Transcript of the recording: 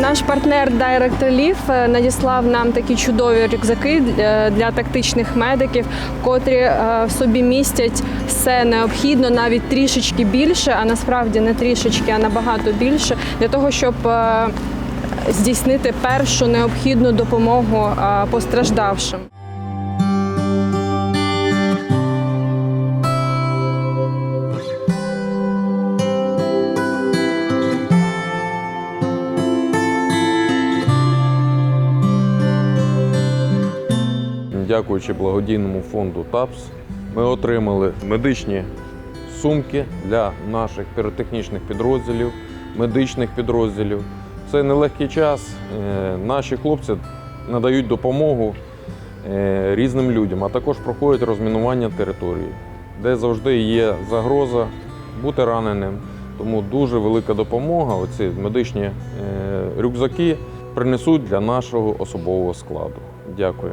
Наш партнер Direct Relief е, надіслав нам такі чудові рюкзаки е, для тактичних медиків, котрі е, в собі містять все необхідно, навіть трішечки більше, а насправді не трішечки, а набагато більше, для того, щоб здійснити першу необхідну допомогу постраждавшим. Дякуючи благодійному фонду ТАПС, ми отримали медичні сумки для наших піротехнічних підрозділів, медичних підрозділів. В цей нелегкий час е, наші хлопці надають допомогу е, різним людям, а також проходять розмінування території, де завжди є загроза бути раненим. Тому дуже велика допомога. Оці медичні е, рюкзаки принесуть для нашого особового складу. Дякую.